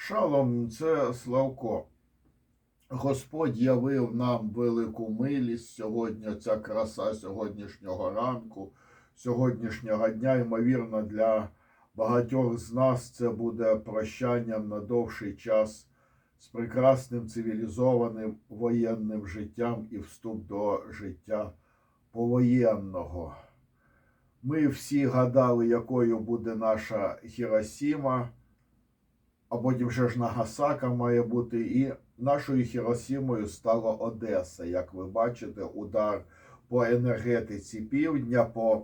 Шалом це Славко. Господь явив нам велику милість сьогодні, ця краса сьогоднішнього ранку, сьогоднішнього дня. Ймовірно, для багатьох з нас це буде прощанням на довший час з прекрасним цивілізованим воєнним життям і вступ до життя повоєнного. Ми всі гадали, якою буде наша Хіросіма а потім ще ж Нагасака має бути. І нашою Хіросімою стала Одеса. Як ви бачите, удар по енергетиці півдня, по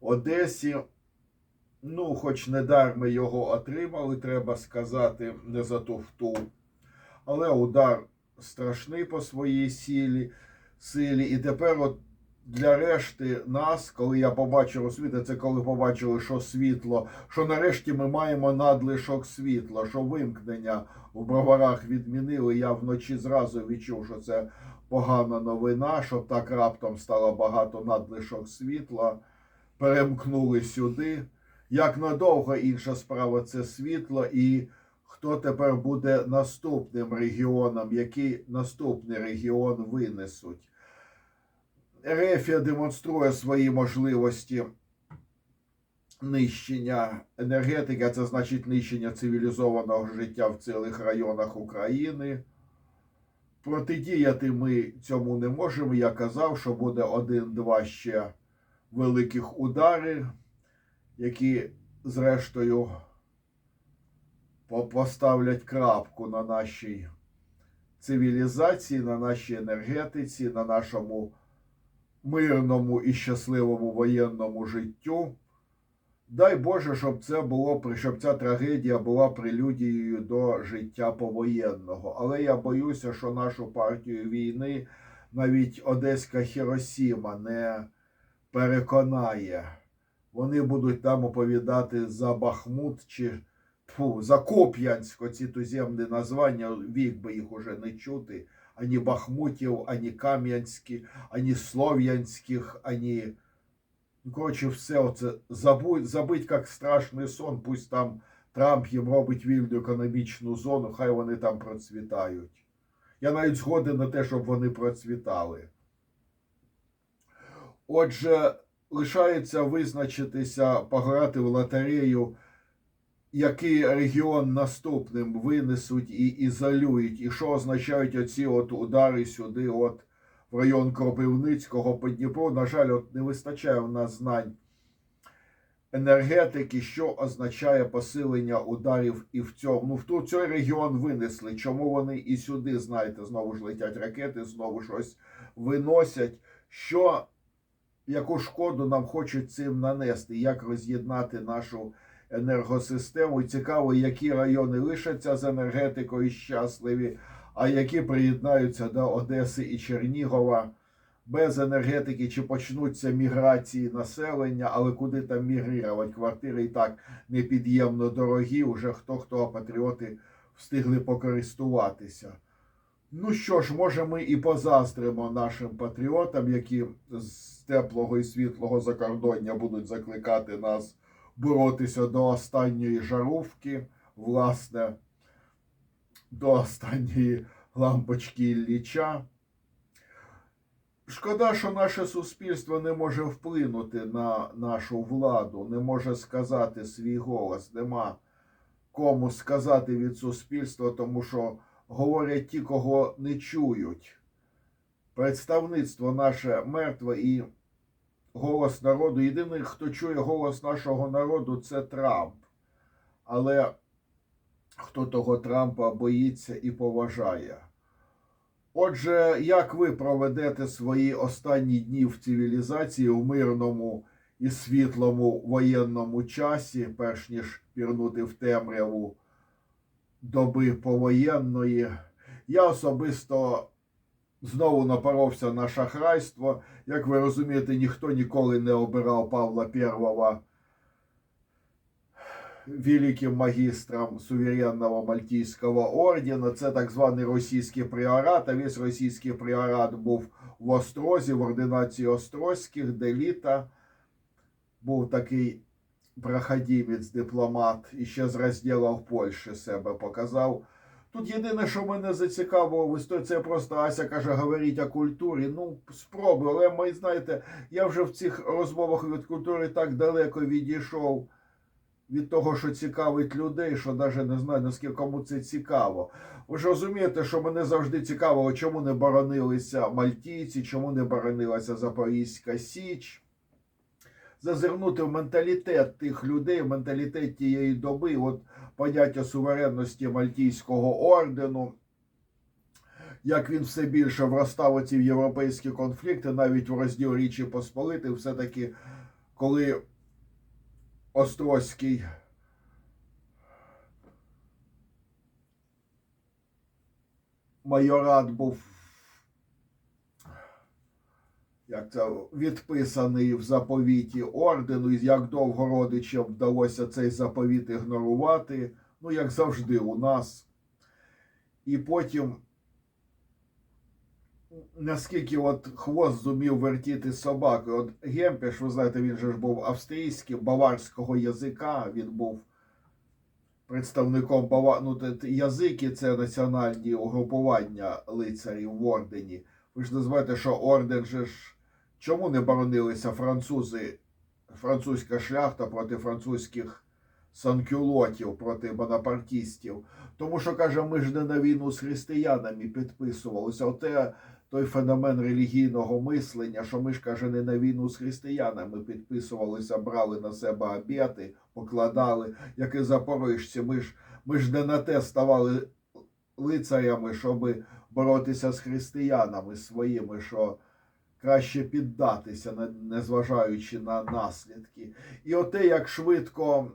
Одесі. Ну, хоч не дар ми його отримали, треба сказати, не за туфту. Але удар страшний по своїй силі. силі. І тепер от для решти нас, коли я побачив освіти, це коли побачили, що світло, що нарешті ми маємо надлишок світла, що вимкнення в броварах відмінили. Я вночі зразу відчув, що це погана новина, щоб так раптом стало багато надлишок світла. Перемкнули сюди. Як надовго інша справа це світло, і хто тепер буде наступним регіоном, який наступний регіон винесуть. Ерефія демонструє свої можливості нищення енергетики, а це значить нищення цивілізованого життя в цілих районах України. Протидіяти ми цьому не можемо. Я казав, що буде один-два ще великих удари, які, зрештою, поставлять крапку на нашій цивілізації, на нашій енергетиці, на нашому мирному і щасливому воєнному життю. Дай Боже, щоб це було щоб ця трагедія була прелюдією до життя повоєнного. Але я боюся, що нашу партію війни навіть Одеська Хіросіма не переконає. Вони будуть там оповідати за Бахмут чи тьфу, за Коп'янськ, ці туземні названня, вік би їх уже не чути ані Бахмутів, ані Кам'янські, ані Слов'янських, ані. Ну, коротше, все оце забудь, забить як страшний сон. Пусть там Трамп їм робить вільну економічну зону, хай вони там процвітають. Я навіть згоден на те, щоб вони процвітали. Отже, лишається визначитися, пограти в лотерею який регіон наступним винесуть і ізолюють, і що означають оці от удари сюди, от в район Кропивницького по Дніпру. На жаль, от не вистачає у нас знань енергетики, що означає посилення ударів і в цьому. Ну, в ту цей регіон винесли. Чому вони і сюди, знаєте, знову ж летять ракети, знову щось виносять. Що, яку шкоду нам хочуть цим нанести, як роз'єднати нашу енергосистему. Цікаво, які райони лишаться з енергетикою щасливі, а які приєднаються до Одеси і Чернігова. Без енергетики чи почнуться міграції населення, але куди там мігрувати? Квартири і так непід'ємно дорогі. Уже хто хто патріоти встигли покористуватися. Ну що ж, може, ми і позаздримо нашим патріотам, які з теплого і світлого закордоння будуть закликати нас боротися до останньої жаровки, власне, до останньої лампочки Ілліча. Шкода, що наше суспільство не може вплинути на нашу владу, не може сказати свій голос, нема кому сказати від суспільства, тому що говорять ті, кого не чують. Представництво наше мертве і голос народу. Єдиний, хто чує голос нашого народу, це Трамп. Але хто того Трампа боїться і поважає. Отже, як ви проведете свої останні дні в цивілізації у мирному і світлому воєнному часі, перш ніж пірнути в темряву доби повоєнної, я особисто знову напоровся на шахрайство. Як ви розумієте, ніхто ніколи не обирав Павла I великим магістром суверенного Мальтійського ордена. Це так званий російський пріорат. А весь російський пріорат був в Острозі, в ординації Острозьких, де літа був такий проходимець, дипломат, і ще з розділу в Польщі себе показав. Тут єдине, що мене зацікавило в це просто Ася каже, говоріть о культурі. Ну, спробуй, але ми знаєте, я вже в цих розмовах від культури так далеко відійшов від того, що цікавить людей, що навіть не знаю, наскільки кому це цікаво. Ви ж розумієте, що мене завжди цікавило, чому не боронилися мальтійці, чому не боронилася Запорізька Січ. Зазирнути в менталітет тих людей, в менталітет тієї доби, от поняття суверенності Мальтійського ордену, як він все більше вростав у ці європейські конфлікти, навіть в розділ Річі Посполити, все-таки, коли Острозький майорат був як це відписаний в заповіті ордену, і як довго родичам вдалося цей заповіт ігнорувати, ну, як завжди, у нас. І потім, наскільки от хвост зумів вертіти собакою, от Гемпеш, ви знаєте, він же ж був австрійським, баварського язика, він був представником ну, язики це національні угрупування лицарів в ордені. Ви ж називаєте, що орден же ж чому не боронилися французи, французька шляхта проти французьких санкюлотів, проти бонапартістів? Тому що, каже, ми ж не на війну з християнами підписувалися. Оте той феномен релігійного мислення, що ми ж каже, не на війну з християнами підписувалися, брали на себе обіти, покладали, як і запорожці. Ми ж, ми ж не на те ставали лицарями, щоб боротися з християнами своїми, що краще піддатися, незважаючи на наслідки. І оте, як швидко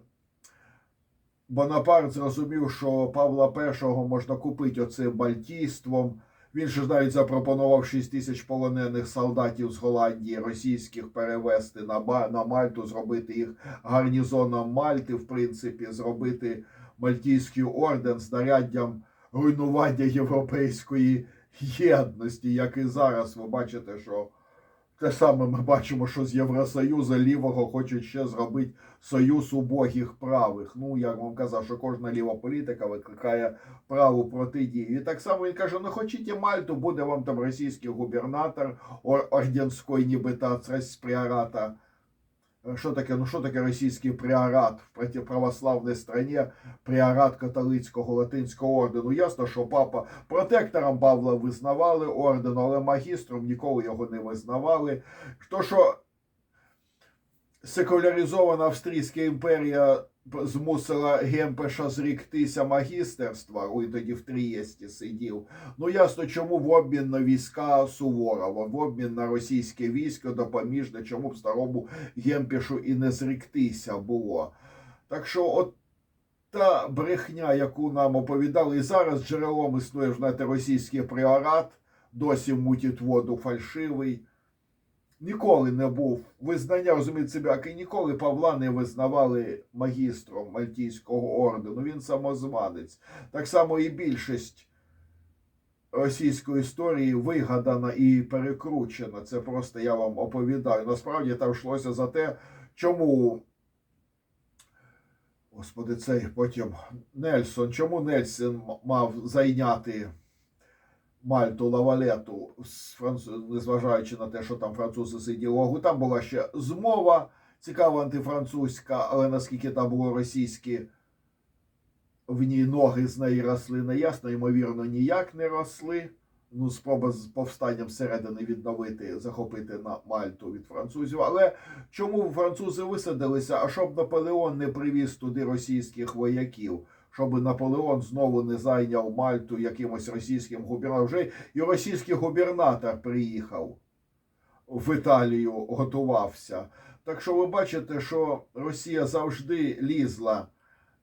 Бонапарт зрозумів, що Павла І можна купити оцим бальтійством. Він ж навіть запропонував 6 тисяч полонених солдатів з Голландії російських перевести на, на Мальту, зробити їх гарнізоном Мальти, в принципі, зробити Мальтійський орден знаряддям руйнування європейської єдності, як і зараз ви бачите, що те саме ми бачимо, що з Євросоюзу лівого хочуть ще зробити союз убогих правих. Ну, як вам казав, що кожна ліва політика викликає праву протидію. І так само він каже: ну хочете Мальту, буде вам там російський губернатор ор- орденської нібито пріората. Що таке? Ну що таке російський пріорат в православній страні, пріорат католицького латинського ордену? Ясно, що папа протектором Павла визнавали орден, але магістром ніколи його не визнавали. То, що секуляризована Австрійська імперія змусила Гемпеша зріктися магістерства, ой, тоді в Трієсті сидів. Ну ясно, чому в обмін на війська Суворова, в обмін на російське військо допоміжне, чому б старому Гемпешу і не зріктися було. Так що, от та брехня, яку нам оповідали, і зараз джерелом існує знаєте, російський пріорат, досі мутить воду фальшивий. Ніколи не був визнання, розумієте себе, як і ніколи Павла не визнавали магістром Мальтійського ордену. Він самозванець. Так само і більшість російської історії вигадана і перекручена. Це просто я вам оповідаю. Насправді там йшлося за те, чому. Господи, цей потім Нельсон. Чому Нельсон мав зайняти Мальту Лавалету, з незважаючи на те, що там французи сиділи у. Там була ще змова цікава антифранцузька, але наскільки там було російські в ній ноги з неї росли неясно, ймовірно, ніяк не росли. Ну, спроба з повстанням зсередини відновити, захопити на Мальту від французів. Але чому французи висадилися? А щоб Наполеон не привіз туди російських вояків, щоб Наполеон знову не зайняв Мальту якимось російським губернатором. Вже і російський губернатор приїхав в Італію, готувався. Так що ви бачите, що Росія завжди лізла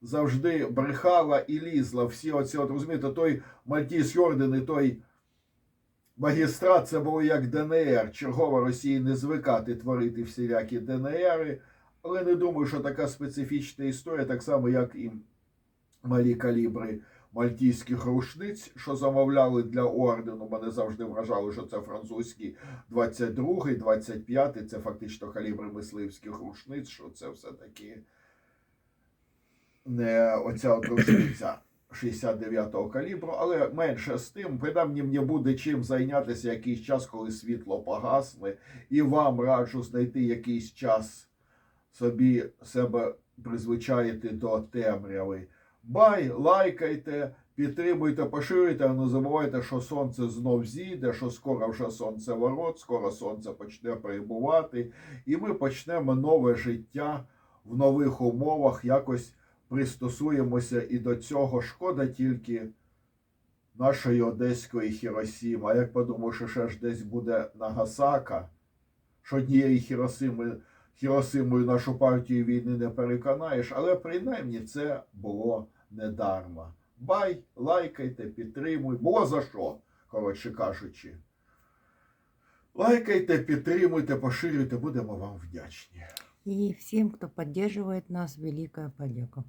завжди брехала і лізла. Всі оці, от розумієте, той Мальтійський орден і той магістрат це було як ДНР. Чергова Росії не звикати творити всілякі ДНРи. Але не думаю, що така специфічна історія, так само, як і малі калібри мальтійських рушниць, що замовляли для ордену. Мене завжди вражали, що це французький 22-й, 25-й, це фактично калібри мисливських рушниць, що це все-таки не оця от рушниця 69-го калібру, але менше з тим, принаймні мені буде чим зайнятися якийсь час, коли світло погасне, і вам раджу знайти якийсь час собі себе призвичаїти до темряви. Бай, лайкайте, підтримуйте, поширюйте, не забувайте, що сонце знов зійде, що скоро вже сонце ворот, скоро сонце почне прибувати, і ми почнемо нове життя в нових умовах, якось пристосуємося і до цього. Шкода тільки нашої одеської Хіросіми. А як подумав, що ще ж десь буде Нагасака, що однієї Хіросими, Хіросимою нашу партію війни не переконаєш, але принаймні це було недарма. Бай, лайкайте, підтримуй. Було за що, коротше кажучи. Лайкайте, підтримуйте, поширюйте, будемо вам вдячні. І всім, хто підтримує нас, велика подяка.